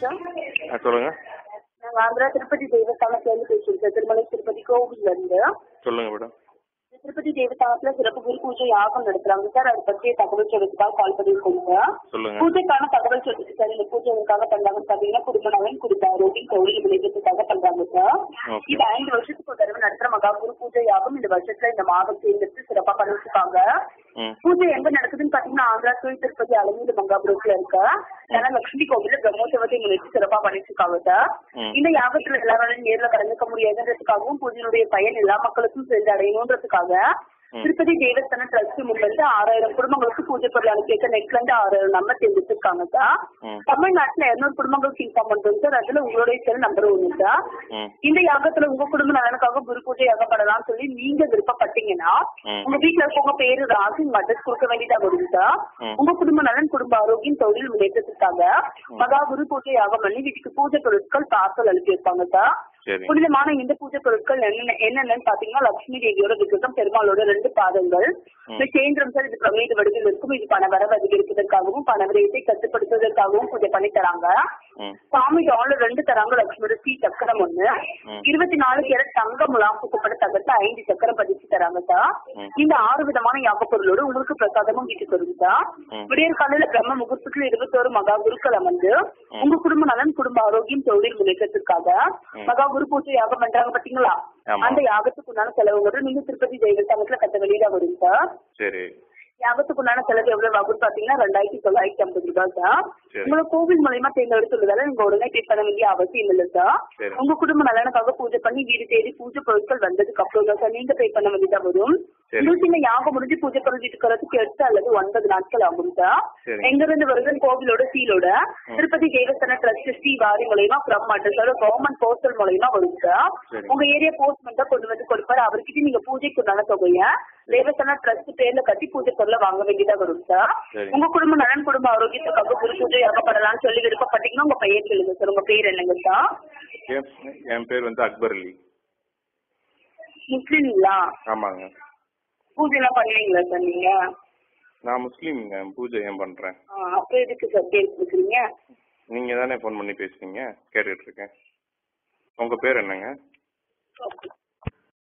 Sir நாங்கள் ஆந்திரா திருப்பதி தேவஸ்தானத்துலேருந்து பேசுகிறோம் sir Thirumalai Tirupati கோவில்லேருந்து. சொல்லுங்கள் மேடம் திருப்பதி தேவஸ்தானத்தில் சிறப்பு குரு பூஜை யாகம் நடத்துறாங்க. சார் அதை பற்றிய தகவல் சொல்றதுக்காக கால் பண்ணியிருக்கோங்க பூஜைக்கான தகவல் சொல்லிட்டு சார் இந்த பூஜை எதுக்காக பண்றாங்கன்னு பாத்தீங்கன்னா குடும்ப நலன் குடும்ப ஆரோக்கியம் தொழில் விளைவிக்கிறதுக்காக பண்றாங்க சார். இது ஐந்து வருஷத்துக்கு ஒரு தடவை நடத்துற மகா குரு பூஜை யாகம். இந்த வருஷத்துல இந்த மாதம் தேர்ந்தெடுத்து சிறப்பா பண்ணிருக்காங்க பூஜை எங்க நடக்குதுன்னு பாத்தீங்கன்னா ஆந்திரா தூய் திருப்பதி அலமீது மங்காபுரத்துல இருக்க ஏன்னா லட்சுமி கோவில்ல பிரம்மோற்சவத்தை முன்னிட்டு சிறப்பா பண்ணிட்டு இருக்காங்க சார். இந்த யாகத்துல எல்லாராலையும் நேர்ல கலந்துக்க முடியாதுன்றதுக்காகவும் பூஜையினுடைய பயன் எல்லா மக்களுக்கும் சென்று அடையணுன்றதுக்காக ம். திருப்பதி தேவஸ்தான ட்ரஸ்ட் முன்னிருந்து ஆறாயிரம் குடும்பங்களுக்கு பூஜை பொருள் அனுப்பியிருக்க நெட்ல இருந்து ஆறாயிரம் நம்பர் தேர்ந்தெடுத்திருக்காங்க சார். தமிழ்நாட்டுல இருநூறு குடும்பங்களுக்கு இன்ஃபார்ம் பண்றோம் சார் அதுல உங்களுடைய செல் நம்பர் ஒண்ணு சார் இந்த யாகத்துல உங்க குடும்ப நலனுக்காக குரு பூஜை யாகப்படலாம் சொல்லி நீங்க விருப்பப்பட்டீங்கன்னா. உங்க வீட்டுல இருக்கவங்க பேரு ராசி அட்ரஸ் கொடுக்க வேண்டியதா வரும் சார். உங்க குடும்ப நலன் குடும்ப ஆரோக்கியம் தொழில் முன்னேற்றத்துக்காக மகா குரு பூஜை யாகம் பண்ணி வீட்டுக்கு பூஜை பொருட்கள் பார்சல் அனுப்பி சார் சரி புனிதமான இந்த பூஜை பொருட்கள் என்னென்ன என்னென்னு பாத்தீங்கன்னா லட்சுமி தேவியோட விக்கிரகம் பெருமாளோட ரெண்டு பாதங்கள். சேந்திரம் சார் இது பிரமேத வடிவில் இருக்கும். இது பண வரவு அதிகரிப்பதற்காகவும் பண விரயத்தை கட்டுப்படுத்துவதற்காகவும் பூஜை பண்ணி தராங்க. சாமி டாலர் ரெண்டு தராங்க லட்சுமி ஸ்ரீ சக்கரம் ஒண்ணு. இருபத்தி நாலு கேரட் தங்க முலாம் பூக்கப்பட்ட தகத்தை ஐந்து சக்கரம் பதிச்சு தராங்க சார். இந்த ஆறு விதமான யாக பொருளோடு உங்களுக்கு பிரசாதமும் வீட்டுக்கு வரும் சார். விடியற் காலையில பிரம்ம முகூர்த்தத்துல இருபத்தோரு மகா குருக்கள் அமர்ந்து உங்க குடும்ப நலன் குடும்ப ஆரோக்கியம் தொழில் முன்னேற்றத்திற்காக. மகா குரு பூஜை யாகம் பண்றாங்க பாத்தீங்களா. அந்த யாகத்துக்கு உண்டான செலவுங்கிறது நீங்க திருப்பதி தெய்வஸ்தானத்துல கட்ட வெளியில வரும் சார் சரி யாகத்துக்கு உண்டான செலவு எவ்வளவு ஆகும்னு பாத்தீங்கன்னா ரெண்டாயிரத்தி தொள்ளாயிரத்தி ஐம்பது ரூபாய் சார் சரி. உங்களை கோவில் மூலயமா தேர்ந்தெடுத்துள்ளதால நீங்க உடனே பே பண்ண வேண்டிய அவசியம் இல்லை சரி. உங்க குடும்ப நலனுக்காக பூஜை பண்ணி வீடு தேடி பூஜை பொருட்கள் வந்ததுக்கு அப்புறம் தான் சார் நீங்க பே பண்ண வேண்டியதா வரும் இந்த யாகம் முடிஞ்சு பூஜை வரதுக்கு எட்டு அல்லது ஒன்பது நாட்கள் ஆகும் சார். எங்க இருந்து வருது கோவிலோட சீலோட திருப்பதி தேவஸ்தான ட்ரஸ்ட் ஸ்ரீ வாரி மூலயமா ஃப்ரம் அட்ரஸோட கவர்மெண்ட் போஸ்டல் மூலயமா வரும் சார். உங்க ஏரியா போஸ்ட்மெண்ட்டா கொண்டு வந்து கொடுப்பாரு. அவர்கிட்ட நீங்க பூஜைக்கு உண்டான தொகைய தேவஸ்தான ட்ரஸ்ட் பேர்ல கட்டி பூஜை பொருளை வாங்க வேண்டியதா வரும் சார். உங்க குடும்ப நலன் குடும்ப ஆரோக்கியத்துக்காக குரு பூஜை ஆகப்படலாம்னு சொல்லி விருப்பப்பட்டீங்கன்னா உங்க பெயர் சொல்லுங்க சார். உங்க பேர் என்னங்க சார்? என் என் பேர் வந்து அக்பர் அலி. முஸ்லீம்ங்களா? ஆமாங்க. பூஜை எல்லாம் பண்ணுவீங்களா சார் நீங்க? நான் முஸ்லீம்ங்க பூஜை ஏன் பண்ணுறேன் ஆ, அப்புறம் எதுக்கு சார் பேர் கொடுக்குறீங்க நீங்கள் தானே ஃபோன் பண்ணி பேசுனீங்க? கேட்டுட்டு இருக்கேன். உங்கள் பேர் என்னங்க?